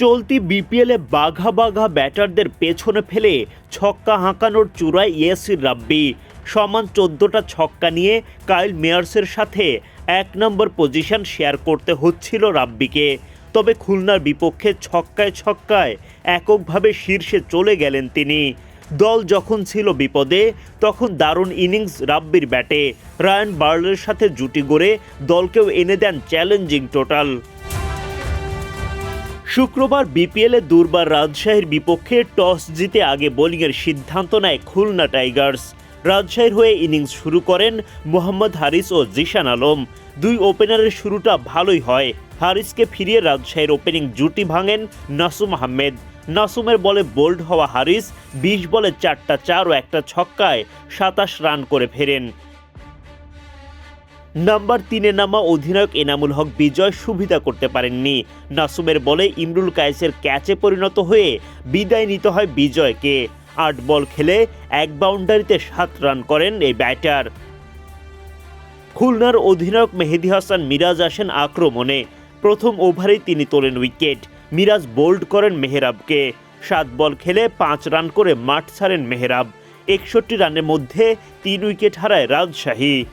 চলতি বিপিএলে বাঘা বাঘা ব্যাটারদের পেছনে ফেলে ছক্কা হাঁকানোর চূড়ায় ইয়াসির রাব্বি। সমান চোদ্দোটা ছক্কা নিয়ে কাইল মেয়ার্সের সাথে এক নম্বর পজিশন শেয়ার করতে হচ্ছিল রাব্বিকে। তবে খুলনার বিপক্ষে ছক্কায় ছক্কায় এককভাবে শীর্ষে চলে গেলেন তিনি। দল যখন ছিল বিপদে, তখন দারুণ ইনিংস রাব্বির ব্যাটে। রায়ান বার্লের সাথে জুটি গড়ে দলকেও এনে দেন চ্যালেঞ্জিং টোটাল। শুক্রবার বিপিএলে দুর্বার রাজশাহীর বিপক্ষে টস জিতে আগে বোলিংয়ের সিদ্ধান্ত নেয় খুলনা টাইগার্স। রাজশাহীর হয়ে ইনিংস শুরু করেন মোহাম্মদ হারিস ও জিশান আলম। দুই ওপেনারের শুরুটা ভালোই হয়। হারিসকে ফিরিয়ে রাজশাহীর ওপেনিং জুটি ভাঙেন নাসুম আহমেদ। নাসুমের বলে বোল্ড হওয়া হারিস, বিশ বলে চারটা চার ও একটা ছক্কায় সাতাশ রান করে ফেরেন। নাম্বার তিনে নামা অধিনায়ক এনামুল হক বিজয় সুবিধা করতে পারেননি। নাসুমের বলে ইমরুল কায়েসের ক্যাচে পরিণত হয়ে বিদায় নিতে হয় বিজয়কে। আট বল খেলে এক বাউন্ডারিতে সাত রান করেন এই ব্যাটার। খুলনার অধিনায়ক মেহেদি হাসান মিরাজ আসেন আক্রমণে। প্রথম ওভারেই তিনি তোলেন উইকেট। মিরাজ বোল্ড করেন মেহরাবকে। সাত বল খেলে পাঁচ রান করে মাঠ ছাড়েন মেহরাব। একষট্টি রানের মধ্যে তিন উইকেট হারায় রাজশাহী।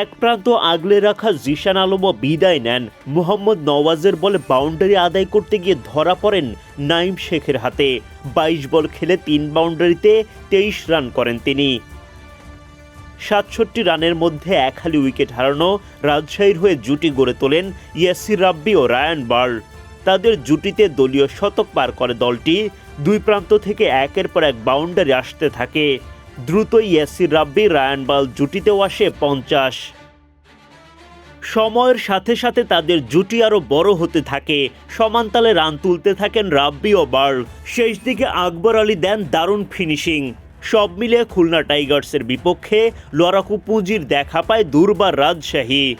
এক প্রান্ত আগলে রাখা জিশান আলমও বিদায় নেন। মোহাম্মদ নওয়াজের বলে বাউন্ডারি আদায় করতে গিয়ে ধরা পড়েন নাইম শেখের হাতে। বাইশ বল খেলে তিন বাউন্ডারিতে তেইশ রান করেন তিনি। সাতষট্টি রানের মধ্যে এক হালি উইকেট হারানো রাজশাহীর হয়ে জুটি গড়ে তোলেন ইয়াসির রাব্বি ও রায়ান বার্ল। তাদের জুটিতে দলীয় শতক পার করে দলটি। দুই প্রান্ত থেকে একের পর এক বাউন্ডারি আসতে থাকে। দ্রুত ইয়াসির রাব্বি রায়ান বার্ল জুটিতেও আসে পঞ্চাশ। সময়ের সাথে সাথে তাদের জুটি আরও বড় হতে থাকে। সমানতালে রান তুলতে থাকেন রাব্বি ও বার্ল। শেষ দিকে আকবর আলী দেন দারুণ ফিনিশিং। সব মিলিয়ে খুলনা টাইগার্সের বিপক্ষে লড়াকু পুঁজির দেখা পায় দুর্বার রাজশাহী।